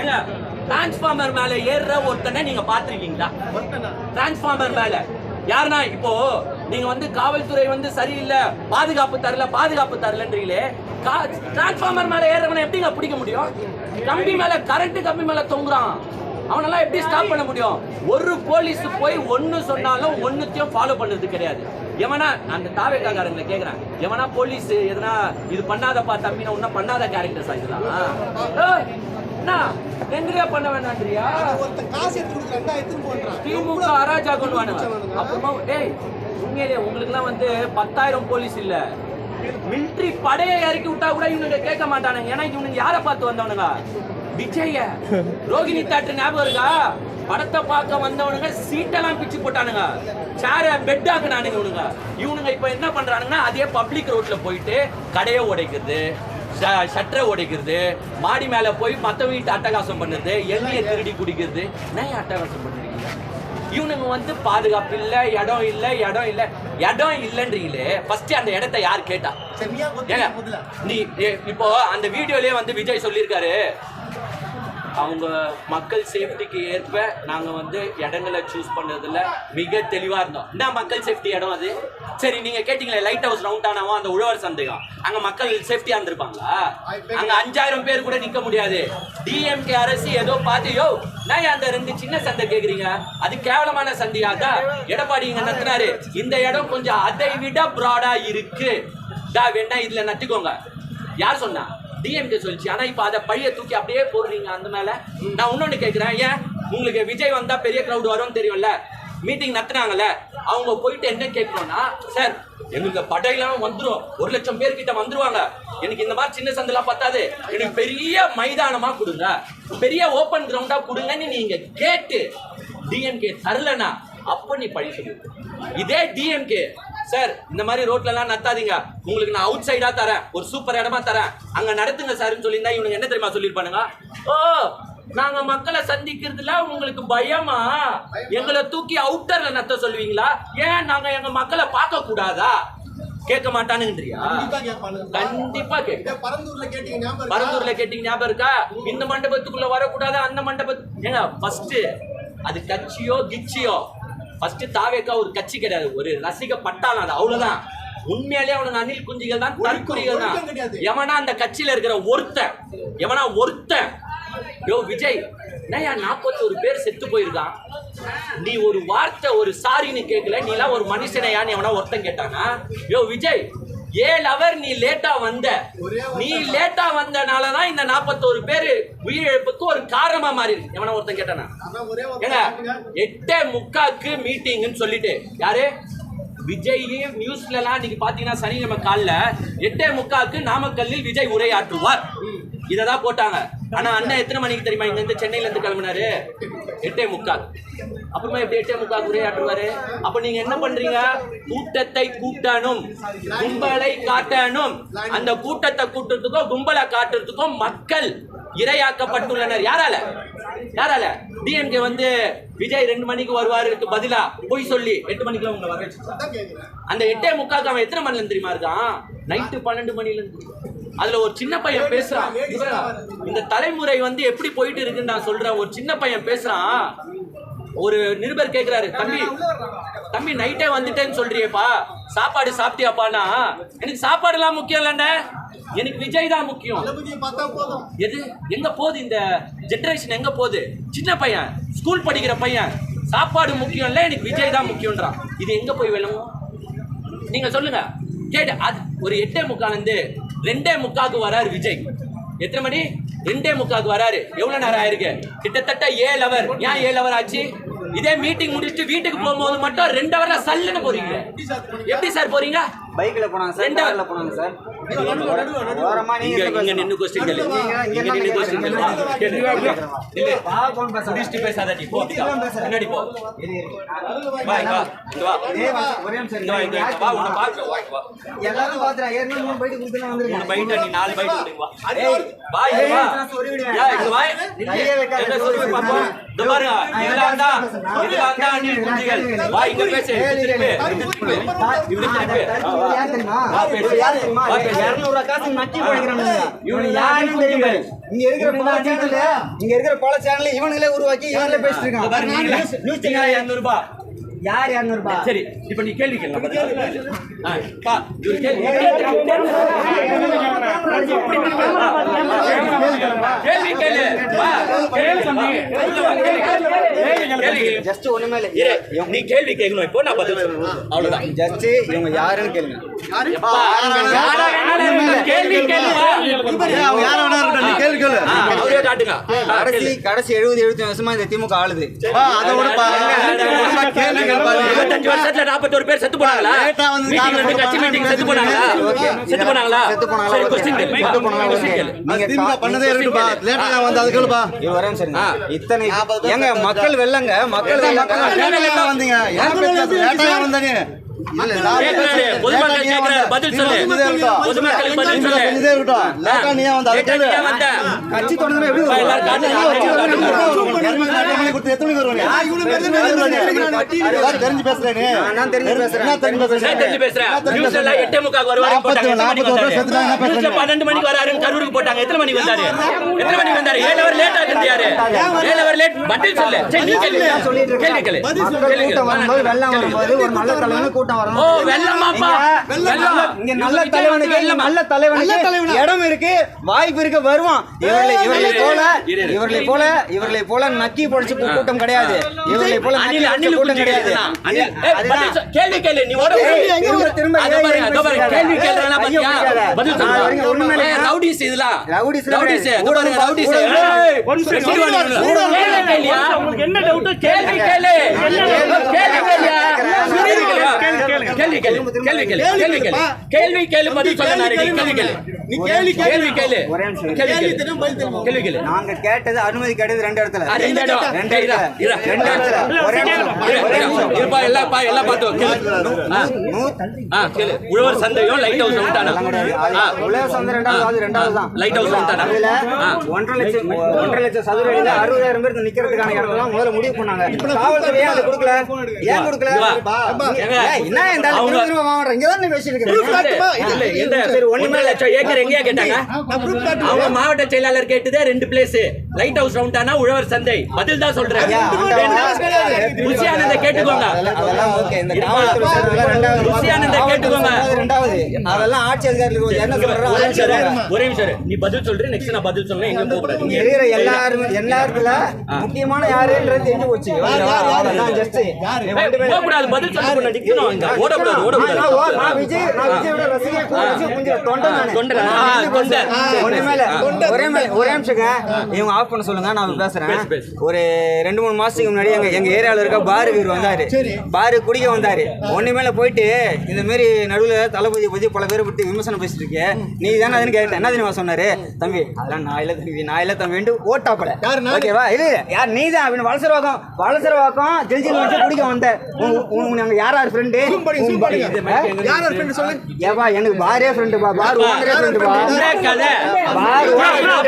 ஏங்க டிரான்ஸ்ஃபார்மர் மேல ஏறுற ஒருத்தனை நீங்க பாத்திருக்கீங்களா டிரான்ஸ்ஃபார்மர் மேல. யாருன்னா இப்போ நீங்க வந்து காவல்துறை வந்து சரியில்லை பாதுகாப்பு தரல பாதுகாப்பு தரலன்றீங்களே டிரான்ஸ்ஃபார்மர் மேல ஏறவனை எப்படிங்க பிடிக்க முடியும்? கம்பி மேல கரண்ட் கம்பி மேல தொங்குறான். அவனெல்லாம் எப்படி ஸ்டாப் பண்ண முடியும்? ஒரு போலீஸ் போய் ஒன்னு சொன்னாலும் ஒன்னுத்தையும் ஃபாலோ பண்ணது கிடையாது. எவனா அந்த தாவேக்காரங்களை கேக்குறேன். எவனா போலீஸ் எதனா இது பண்ணாதப்பா தம்பி நான் ஒன்றும் பண்ணாத கேரக்டர்ஸ் இதெல்லாம் என்ன எங்கரியா பண்ண வேணான்றியா காசு எடுத்து கொடுக்குறான் திமுக அராஜா கொண்டு அப்புறமா டேய் உண்மையிலே உங்களுக்குலாம் வந்து பத்தாயிரம் போலீஸ் இல்ல. மிலிட்ரி படையை இறக்கி விட்டா கூட இவனுங்க கேட்க மாட்டானுங்க. ஏன்னா இவனுங்க யாரை பார்த்து வந்தவனுங்க? விஜய ரோகிணி தாட்டு ஞாபகம் இருக்கா? படத்தை பார்க்க வந்தவனுங்க சீட்டெல்லாம் பிச்சு போட்டானுங்க. சேர பெட் ஆக்குனானுங்க இவனுங்க. இவனுங்க இப்ப என்ன பண்றானுங்கன்னா அதே பப்ளிக் ரோட்ல போயிட்டு கடையை உடைக்கிறது ஷட்டரை உடைக்கிறது மாடி மேல போய் மத்த வீட்டு அட்டகாசம் பண்ணுறது எண்ணெயை திருடி குடிக்கிறது. என்ன அட்டகாசம் பண்ணிருக்கீங்க? இவனுங்க வந்து பாதுகாப்பு இல்ல இடம் இல்ல இடம் இல்ல. இடம் இல்லன்றீங்களே. ஃபர்ஸ்ட் அந்த இடத்த யார் கேட்டா? ஏங்க நீ இப்போ அந்த வீடியோலயே வந்து விஜய் சொல்லியிருக்காரு. அவங்க மக்கள் சேஃப்டிக்கு ஏற்ப நாங்கள் வந்து இடங்களை சூஸ் பண்ணுறதுல மிக தெளிவாக இருந்தோம். என்ன மக்கள் சேஃப்டி இடம் அது. சரி நீங்கள் கேட்டிங்களே லைட் ஹவுஸ் ரவுண்ட் ஆனாவும் அந்த உழவர் சந்தேகம் அங்கே மக்கள் சேஃப்டியாக இருந்திருப்பாங்களா? அங்கே அஞ்சாயிரம் பேர் கூட நிற்க முடியாது. டிஎம்கே அரசு ஏதோ பார்த்து யோ நான் அந்த ரெண்டு சின்ன சந்தை கேட்குறீங்க அது கேவலமான சந்தையாக்கா எடப்பாடி இங்கே நத்தினாரு. இந்த இடம் கொஞ்சம் அதை விட ப்ராடாக இருக்கு. டா வேணா இதில் நட்டுக்கோங்க யார் சொன்னா? டிஎம்கே சொல்லிச்சு. ஆனால் இப்போ அதை பழிய தூக்கி அப்படியே போடுறீங்க அந்த மேலே. நான் இன்னொன்று கேட்குறேன் ஏன்? உங்களுக்கு விஜய் வந்தால் பெரிய க்ரௌட் வரும்னு தெரியும்ல? மீட்டிங் நடத்துனாங்கல்ல. அவங்க போயிட்டு என்ன கேட்கணும்னா சார் எங்களுக்கு படையெல்லாம் வந்துடும் ஒரு லட்சம் பேர் கிட்ட வந்துருவாங்க. எனக்கு இந்த மாதிரி சின்ன சந்தெல்லாம் பத்தாது. எனக்கு பெரிய மைதானமா கொடுங்க. பெரிய ஓப்பன் கிரவுண்டா கொடுங்கன்னு நீங்க கேட்டு டிஎம்கே தரலனா அப்ப நீ பழி சொல்லு. இதே டிஎம்கே சார் இந்த மாதிரி ரோட்ல எல்லாம் நத்தாதீங்க உங்களுக்கு நான் அவுட் சைடா தரேன். ஒரு சூப்பர் இடமா தரேன். அங்க நடத்துங்க சார்னு சொல்லியிருந்தா இவனுங்க என்ன தெரியுமா சொல்லியிருப்பானுங்க? ஓ நாங்க மக்களை சந்திக்கிறதுல உங்களுக்கு பயமா? எங்களை தூக்கி அவுட்டர்ல நத்த சொல்லுவீங்களா? ஏன் நாங்க எங்க மக்களை பார்க்க கூடாதா? கேட்க மாட்டானுங்கன்றியா? கண்டிப்பா கேட்க பரந்தூர்ல கேட்டீங்க? பரந்தூர்ல கேட்டீங்க ஞாபகம் இருக்கா? இந்த மண்டபத்துக்குள்ள வரக்கூடாது? அந்த மண்டபத்து ஏங்க ஃபர்ஸ்ட் அது கட்சியோ கிச்சியோ ஃபர்ஸ்ட் தாவேக்கா ஒரு கட்சி கிடையாது. ஒரு ரசிக பட்டாளம் அது. அவ்வளவுதான். உண்மையாலே அவனுங்க அணில் குஞ்சுகள் தான் தற்குறிகள் தான். எவனா அந்த கட்சியில இருக்கிற ஒருத்தன் எவனா ஒருத்தன் யோ விஜய் என்னய்யா நாற்பத்தோரு பேர் செத்து போயிருக்கான். நீ ஒரு வார்த்தை ஒரு சாரின்னு கேட்கல நீ எல்லாம் ஒரு மனுஷனையான்னு எவனா ஒருத்தன் கேட்டானா? யோ விஜய் ஏழு அவர் நீ லேட்டா வந்த. நீ லேட்டா வந்தனால தான் இந்த நாற்பத்தோரு பேர் உயிரிழப்புக்கு ஒரு காரணமா மாறி இருக்கு எவனா ஒருத்தன் கேட்டானா? ஏங்க. எட்டே முக்காக்கு மீட்டிங்னு சொல்லிட்டு. யாரு? விஜய் நியூஸ்ல எல்லாம் இன்னைக்கு பாத்தீங்கன்னா சனிக்கிழமை காலைல எட்டே முக்காக்கு நாமக்கல்லில் விஜய் உரையாற்றுவார். இததான் போட்டாங்க. ஆனா அண்ணன் எத்தனை மணிக்கு தெரியுமா இங்க இருந்து சென்னையில இருந்து கிளம்பினாரு? எட்டே முக்கால். அப்புறமா எப்படி எட்டே முக்கால் உரையாற்றுவாரு? அப்ப நீங்க என்ன பண்றீங்க? கூட்டத்தை கூட்டணும். கும்பலை காட்டணும். அந்த கூட்டத்தை கூட்டுறதுக்கும் கும்பலை காட்டுறதுக்கும் மக்கள் இரையாக்கப்பட்டுள்ளனர். யாரால? யாரால? டிஎம்கே வந்து விஜய் ரெண்டு மணிக்கு வருவாருக்கு பதிலா? போய் சொல்லி. எட்டு மணிக்கு உங்களை வர அந்த எட்டே முக்காக்கு அவன் எத்தனை மணில இருந்து தெரியுமா இருக்கான்? நைட்டு பன்னெண்டு மணில இருந்து அதுல ஒரு சின்ன பையன் பேசுறான். இந்த தலைமுறை வந்து எப்படி போயிட்டு இருக்குன்னு நான் சொல்றேன். ஒரு சின்ன பையன் பேசுறான். ஒரு நிருபர் கேக்குறாரு தம்பி தம்பி நைட்டே வந்துட்டேன்னு சொல்றியேப்பா. சாப்பாடு சாப்பிட்டியாப்பானா எனக்கு சாப்பாடுலாம் முக்கியம் இல்லைண்ணே. எனக்கு விஜய் தான் முக்கியம். எது? எங்க போகுது இந்த ஜெனரேஷன் எங்க போகுது? சின்ன பையன் ஸ்கூல் படிக்கிற பையன் சாப்பாடு முக்கியம் இல்ல எனக்கு விஜய் தான் முக்கியம்ன்றான். இது எங்க போய் விளங்கும் நீங்க சொல்லுங்க. கேட்டு அது ஒரு எட்டே முக்கால் இருந்து ரெண்டே முக்காக்கு வராரு விஜய். எத்தனை மணி? ரெண்டே முக்காக்கு வராரு. எவ்வளவு நேரம் ஆயிருக்கு? கிட்டத்தட்ட ஏழு அவர் ஏன் ஏழு அவர் ஆச்சு? இதே மீட்டிங் முடிச்சுட்டு வீட்டுக்கு போகும்போது மட்டும் ரெண்டு ஹவர்ல சல்லுன்னு போறீங்க. எப்படி சார் போறீங்க? பைக்ல போனாங்க சார் கார்ல போனாங்க சார். ஓரமா நீங்க இங்க. நின்னு கொஸ்டின் கேளு. இங்க நின்னு கொஸ்டின் கேளு. இல்ல வா, phone பேசாத. குடிச்சிட்டு பேசாத நீ போ இப்படிலாம் பேசாத. முன்னாடி போ. இரு, இரு. வா இங்க வா. இங்க வா. ஒரே நிமிஷம், ஒரே நிமிஷம் இங்க வா இங்க இருங்க. வா. உன்னை பாக்குறேன் வா இங்க வா. எல்லாரும் பாத்துறா ஏற்கனவே மூணு பைட்டு கொடுத்துலாம் மூணு வந்திருக்கேன் பைட்டா நீ நாலு பைட் கொடுங்க வா. ஏய், வா இங்க வா. ஏய், நான் சொல்லி விடுவேன். ஏய், இங்க வா. கையை வைக்காத, எங்க சொல்லி சொல்லி விடுவேன். பாப்போம் இந்த பாருங்க நான் இதெல்லாம் தான் நான் இதெல்லாம் தான் நீ கேளுங்க, குஞ்சுகள். கேளுங்க. வா இங்க பேசு திருப்பி. இப்படி திருப்பி இங்க இருக்கிற பல சேனல்ல இங்க இருக்கிற பல சேனல்ல இவனுங்களே உருவாக்கி இவங்களே பேசிட்டு நீங்க நியூஸ் சேனல் இருநூறு ரூபாய் யார் இரநூறு ரூபாய் சரி இப்ப நீ கேள்வி இவரு கேள்வி கேள்வி ஜஸ்ட் ஒண்ணுமே இல்ல நீ கேள்வி கேட்கணும் இப்போ நான் பதில் சொல்லணும் அவ்வளவுதான் ஜஸ்ட் இவங்க யாருன்னு கேளுங்க கடைசி எழுபது எழுபத்தி வருஷமா இந்த திமுக ஆளுது பா, அதை விடுப்பா. கேள்வி கேளுப்பா நீ. இருபத்தஞ்சு வருஷத்துல நாற்பத்தோரு பேர் செத்து போனாங்களா லேட்டா வந்து மீட்டிங் ரெண்டு கட்சி மீட்டிங் செத்து போனாங்களா. செத்து போனாங்களா செத்து போனாங்களா? சரி ஓகே. கொஸ்டின் கேளு செத்து போனாங்களா? Question okay. கேளு நீங்க திமுக கா- பண்ணதே இருக்குப்பா லேட்டா நான் வந்து அது கேளுப்பா இது வரேன் சரிங்க ஆ. இத்தனை ஏங்க மக்கள் வெள்ளங்க மக்கள் வெள்ளங்க வந்தீங்க? லேட்டா வந்தனே கட்சி தொடர்ந்து தெரிஞ்சு பேசுறேன். பேசுறேன். பேசுறேன்? எட்டே முக்காக்கு போட்டாங்க. எத்தனை மணிக்கு வந்தாரு? பன்னெண்டு மணிக்கு கரூருக்கு போட்டாங்க. எத்தனை மணிக்கு வந்தாரு? எத்தனை மணிக்கு வந்தாரு? ஏழு hour late ஆகுது யாரு? ஏழு late. பதில் சொல்லு. கேள்வி. கேள்வி கேள்வி. வெள்ளம் வரும்போது ஒரு நல்ல கூட்டம் வரணும் ஓ, வெள்ளமாப்பா. வெள்ளம். இங்க நல்ல தலைவனுக்கு? நல்ல தலைவனுக்கு இடம் இருக்கு வாய்ப்பு இருக்கு வருவான் இவர்களை இவர்களை போல. இவர்களை போல இவர்களை போல நக்கி பொடிச்சு கூட்டம் கிடையாது இவர்களை போல அணில், கூட்டம் கிடையாது. கேள்வி. நீ திரும்ப திரும்ப. கேள்வி இதெல்லாம். என்ன டவுட் கேள்வி கேளு. கேள்வி கேளியா? கேள்வி கேளு. கேள்வி கேளு. கேள்வி கேளு. கேள்வி கேளு. கேள்வி கேளு, பதில் சொல்ல. கேள்வி கேளு. நீ கேள்வி கேளு. கேள்வி கேளு. ஒரே நிமிஷம். கேள்வி கேள்வி கேளு. தெரியும், பதில் தெரியும். கேள்வி கேளு. நாங்க கேட்டது அனுமதி கிடையாது ரெண்டு இடத்துல ஆ, ரெண்டு இடம். ரெண்டு இரா, இடத்துல இரா, ரெண்டு இடத்துல ஒரே நிமிஷம். இரு, ஒரே இரு. நிமிஷம். இருப்பா, எல்லாம் பா, எல்லாம் பார்த்து வா. கேளு. ஆ, நூ- ஆ, கேளு. உழவர் சந்தையும் லைட் ஹவுஸ் வந்துட்டானா சந்தை ரெண்டாவது, ரெண்டாவது தான். லைட் ஹவுஸ் அதுல லட்சம் ஒன்றரை லட்சம் சதுர அடியில அறுபதாயிரம் பேர் நிக்கிறதுக்கான இடத்தெல்லாம் முதல்ல முடிவு பண்ணாங்க காவல்துறை ஏன் அதை கொடுக்கல ஏன் கொடுக்கல இங்க வா. அப்பா, ஏங்க, ஏய், என்ன இந்த பேசிட்டு. இல்ல, சரி, லட்சம் எங்கேயா கேட்டாங்க? அவங்க மாவட்ட செயலாளர் கேட்டதே ரெண்டு பிளேஸ் லைட் ஹவுஸ் ரவுண்டானா உழவர் சந்தை. பதில் தான் சொல்றேன் ருசியானந்த கேட்டுக்கோங்க. ருசியானந்த கேட்டுக்கோங்க. அதெல்லாம் ஆட்சி அதிகாரிகளுக்கு என்ன சொல்றாரோ ஒரே நிமிஷம். நீ பதில் சொல்ற நெக்ஸ்ட் நான் பதில் சொல்றேன் எங்க இருக்கிற எல்லாருமே எல்லாருக்குள்ள முக்கியமான யாருன்றது தெரிஞ்சு போச்சு. கூடாது பதில் சொல்ல கூடாது நிக்கணும் இங்க ஓடக்கூடாது நான் ஓடக்கூடாது. ஓ- நான் விஜய் நான் விஜயோட ரசிகர் கூட ரசிகர் கொஞ்சம் தொண்டை நானு. தொண்டை. ஆ, தொண்டை. ஒரே மேல ஒரே மேல ஒரே நிமிஷங்க. இவங்க ஆஃப் பண்ண சொல்லுங்க நான் பேசுறேன். பேசு, பேசு. ஒரு ரெண்டு மூணு மாசத்துக்கு முன்னாடி எங்க எங்க ஏரியால இருக்க பாரு வீர் வந்தாரு. பாரு குடிக்க வந்தாரு. ஒண்ணு மேல போயிட்டு இந்த மாதிரி நடுவுல தளபதி பத்தி பல பேரை பத்தி விமர்சனம் பேசிட்டு இருக்கே. நீ தானே அதுன்னு கேட்டேன். என்ன தெரியுமா சொன்னாரு? தம்பி அதெல்லாம் நான் இல்ல தம்பி நான் இல்ல தம்பி ஓட்டாப்பல. ஓகேவா? இல்ல இல்ல. யார் நீ தான் அவன் வளசரவாக்கம் வளசரவாக்கம் ஜெல்ஜில் வந்து குடிக்க வந்த. உன்- உன் உன் அங்க யார் யார் ஃப்ரெண்டு ஏப்பா எனக்கு பாரே ஃப்ரெண்டு பா. பார் ஓனரே ஃப்ரெண்டு பா. என்ன கதை. பார்